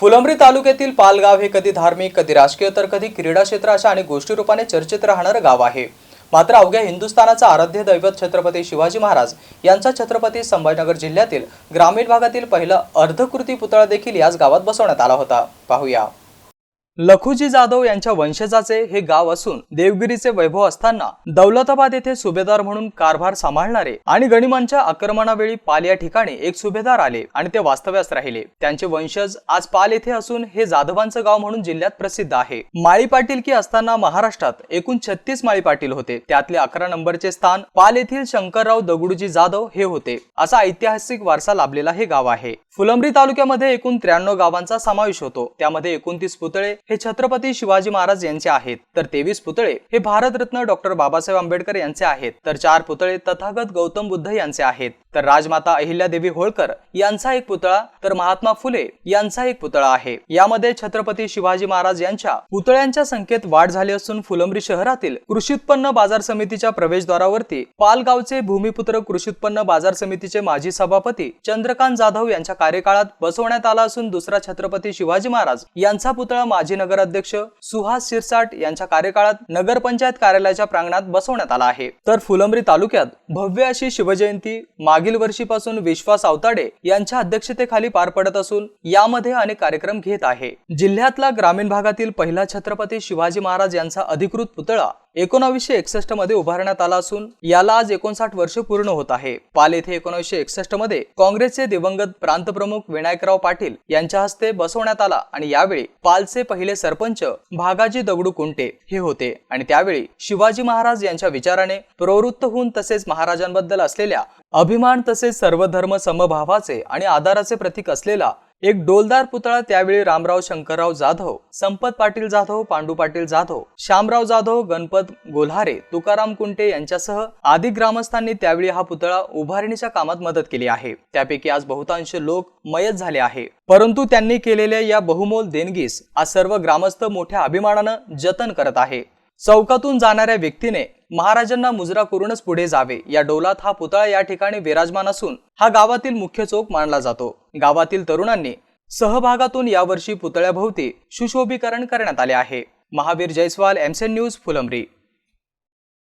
फुलंब्री तालुक्यातील पालगाव हे कधी धार्मिक कधी राजकीय तर कधी क्रीडा क्षेत्र अशा अनेक गोष्टी रूपाने चर्चेत राहणारं गाव आहे. मात्र अवघ्या हिंदुस्थानाचा आराध्य दैवत छत्रपती शिवाजी महाराज यांचा छत्रपती संभाजीनगर जिल्ह्यातील ग्रामीण भागातील पहिलं अर्धकृती पुतळा देखील याच गावात बसवण्यात आला होता. पाहूया. लखुजी जाधव यांच्या वंशजाचे हे गाव असून देवगिरीचे वैभव असताना दौलताबाद येथे सुभेदार म्हणून कारभार सांभाळणारे आणि गणिमांच्या आक्रमणावेळी पाल या ठिकाणी एक सुभेदार आले आणि ते वास्तव्यास राहिले. त्यांचे वंशज आज पाल येथे असून हे जाधवांचं गाव म्हणून जिल्ह्यात प्रसिद्ध आहे. माळी पाटील की असताना महाराष्ट्रात एकूण छत्तीस माळी पाटील होते. त्यातले अकरा नंबरचे स्थान पाल येथील शंकरराव दगडूजी जाधव हे होते. असा ऐतिहासिक वारसा लाभलेला हे गाव आहे. फुलंब्री तालुक्यामध्ये एकूण त्र्याण्णव गावांचा समावेश होतो. त्यामध्ये एकोणतीस पुतळे हे छत्रपती शिवाजी महाराज यांचे आहेत. तर तेवीस पुतळे हे भारतरत्न डॉक्टर बाबासाहेब आंबेडकर यांचे आहेत. तर चार पुतळे तथागत गौतम बुद्ध यांचे आहेत. तर राजमाता अहिल्यादेवी होळकर यांचा एक पुतळा तर महात्मा फुले यांचा एक पुतळा आहे. यामध्ये छत्रपती शिवाजी महाराज यांच्या पुतळ्यांच्या संख्येत वाढ झाली असून फुलंब्री शहरातील कृषी उत्पन्न बाजार समितीच्या प्रवेशद्वारावरती पालगावचे भूमिपुत्र कृषी उत्पन्न बाजार समितीचे माजी सभापती चंद्रकांत जाधव यांच्या कार्यकाळात बसवण्यात आला असून दुसरा छत्रपती शिवाजी महाराज यांचा पुतळा माजी नगराध्यक्ष सुहास शिरसाट यांच्या कार्यकाळात नगरपंचायत कार्यालयाच्या प्रांगणात बसवण्यात आला आहे. तर फुलंब्री तालुक्यात भव्य अशी शिवजयंती मागील वर्षीपासून विश्वास आवताडे यांच्या अध्यक्षतेखाली पार पडत असून यामध्ये अनेक कार्यक्रम घेत आहे. जिल्ह्यातला ग्रामीण भागातील पहिला छत्रपती शिवाजी महाराज यांचा अधिकृत पुतळा एकोणावीसशे एकसष्टमध्ये उभारण्यात आला असून याला आज एकोणसाठ वर्ष पूर्ण होत आहे. पाल येथे एकोणीसशे एकसष्टमध्ये काँग्रेसचे दिवंगत प्रांतप्रमुख विनायकराव पाटील यांच्या हस्ते बसवण्यात आला आणि यावेळी पालचे पहिले सरपंच भागाजी दगडू कुंटे हे होते. आणि त्यावेळी शिवाजी महाराज यांच्या विचाराने प्रवृत्त होऊन तसेच महाराजांबद्दल असलेल्या अभिमान तसेच सर्वधर्म समभावाचे आणि आदाराचे प्रतीक असलेला एक डोलदार पुतळा त्यावेळी रामराव शंकरराव जाधव संपत पाटील जाधव पांडू पाटील जाधव श्यामराव जाधव गणपत गोल्हारे तुकाराम कुंटे यांच्यासह आदी ग्रामस्थांनी त्यावेळी हा पुतळा उभारणीच्या कामात मदत केली आहे. त्यापैकी आज बहुतांश लोक मयत झाले आहे. परंतु त्यांनी केलेल्या या बहुमोल देणगीस आज सर्व ग्रामस्थ मोठ्या अभिमानानं जतन करत आहे. चौकातून जाणाऱ्या व्यक्तीने महाराजांना मुजरा करूनच पुढे जावे. या डोलात हा पुतळा या ठिकाणी विराजमान असून हा गावातील मुख्य चौक मानला जातो. गावातील तरुणांनी सहभागातून यावर्षी पुतळ्याभोवती सुशोभीकरण करण्यात आले आहे. महावीर जयस्वाल एमसेन न्यूज फुलंब्री.